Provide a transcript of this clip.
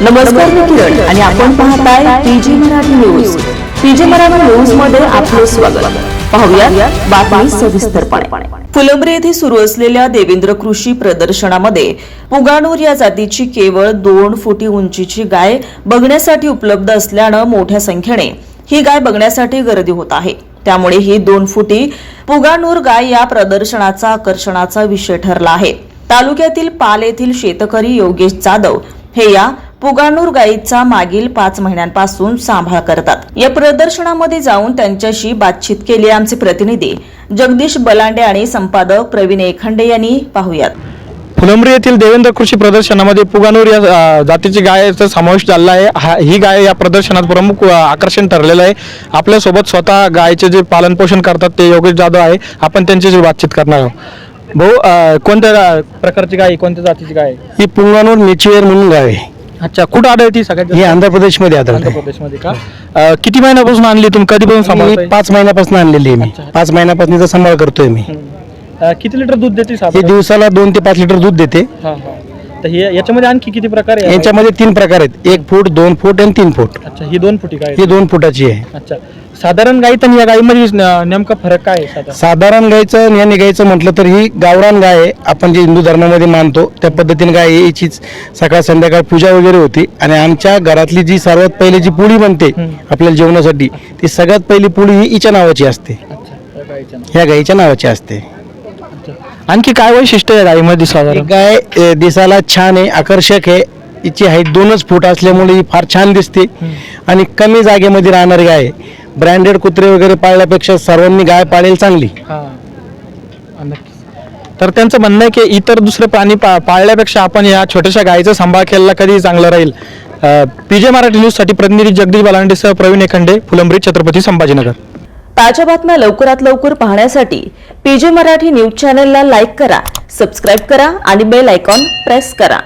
नमस्कार मी किरण आणि आपण पाहताय PG Marathi news. PG Marathi न्यूजमध्ये आपले स्वागत. पाहूया बातमी सविस्तरपणे. फुलंब्री येथे सुरू असलेल्या देवेंद्र कृषी प्रदर्शनामध्ये पुगाणूर या जातीची केवळ दोन फुटी उंचीची गाय बघण्यासाठी उपलब्ध असल्यानं मोठ्या संख्येने ही गाय बघण्यासाठी गर्दी होत आहे. त्यामुळे ही दोन फुटी पुगाणूर गाय या प्रदर्शनाचा आकर्षणाचा विषय ठरला आहे. तालुक्यातील पाल येथील शेतकरी योगेश जाधव हे या पुगाणूर गायीचा मागील पाच महिन्यांपासून सांभाळ करतात. या प्रदर्शनामध्ये जाऊन त्यांच्याशी बातचीत केली आमचे प्रतिनिधी जगदीश बलांडे आणि संपादक प्रवीण एखंडे यांनी पाहुयात. फुलंब्री येथील देवेंद्र कृषी प्रदर्शनामध्ये पुगानूर या जातीची गायचा समावेश झालेला आहे. हा ही गाय या प्रदर्शनात प्रमुख आकर्षण ठरलेलं आहे. आपल्यासोबत स्वतः गायचे जे पालनपोषण करतात ते योगेश जाधव आहे. आपण त्यांच्याशी बातचीत करणार आहोत. भाऊ कोणत्या प्रकारची गाय? कोणत्या जातीची गाय? आहे? ही पुंगानूर मेचीवेर म्हणून गाव आहे. अच्छा कुठं आढळती सगळ्यात ही जास्त? आंध्र प्रदेशमध्ये आंध्र आढळते प्रदेशमध्ये का? अ, किती महिन्यापासून आणली तुम्ही? कधीपासून मी सांभाळताय? पाच महिन्यापासून आणलेली आहे मी. पाच महिन्यापासून तिचा सांभाळ करतोय मी. अ, किती लिटर दूध देते ही साधारण? दिवसाला दोन ते पाच लिटर दूध देते. हा हा. तर हे याच्यामध्ये आणखी किती प्रकार आहे? यांच्यामध्ये तीन प्रकार आहेत. एक फूट दोन फूट आणि तीन फूट. अच्छा ही दोन फुटी गाय ही दोन फुटाची आहे. अच्छा. साधारण गाईत आणि या गाईमध्ये न- नेमका फरक काय आहे साधारण? साधारण गायचं आणि या निघायचं म्हटलं तर ही गावरान गाय आहे. आपण जे हिंदू धर्मामध्ये मानतो त्या पद्धतीने गाय आहे. हिचीच सकाळ संध्याकाळ पूजा वगैरे होती आणि आमच्या घरातली जी सर्वात पहिली जी पोळी बनते हम्म. आपल्याला जेवणासाठी ती सगळ्यात पहिली पोळी ही हिच्या नावाची असते. अच्छा या गाईच्या नाव. ह्या गायीच्या नावाची असते. अच्छा. आणखी काय वैशिष्ट्य आहे गाईमध्ये ही साधारण गाय अ, दिसायला छान आहे आकर्षक आहे. हिची हाईट दोनच फूट असल्यामुळे ही फार छान दिसते. आणि कमी जागेमध्ये राहणारी गाय आहे. ब्रँडेड कुत्रे वगैरे पाळल्यापेक्षा सर्वांनी गाय पाळेल चांगली. हा. नक्कीच. तर त्यांचं म्हणणं आहे की इतर दुसरे प्राणी पा पाळल्यापेक्षा आपण या छोट्याशा गायीचा सांभाळ केलेला कधी चांगलं राहील. पीजे मराठी न्यूजसाठी प्रतिनिधी जगदीश बलांडेसह प्रवीण एखंडे फुलंब्री छत्रपती संभाजीनगर. ताज्या बातम्या लवकरात लवकर पाहण्यासाठी पीजे मराठी न्यूज चॅनलला लाईक करा सबस्क्राईब करा आणि बेल आयकॉन प्रेस करा.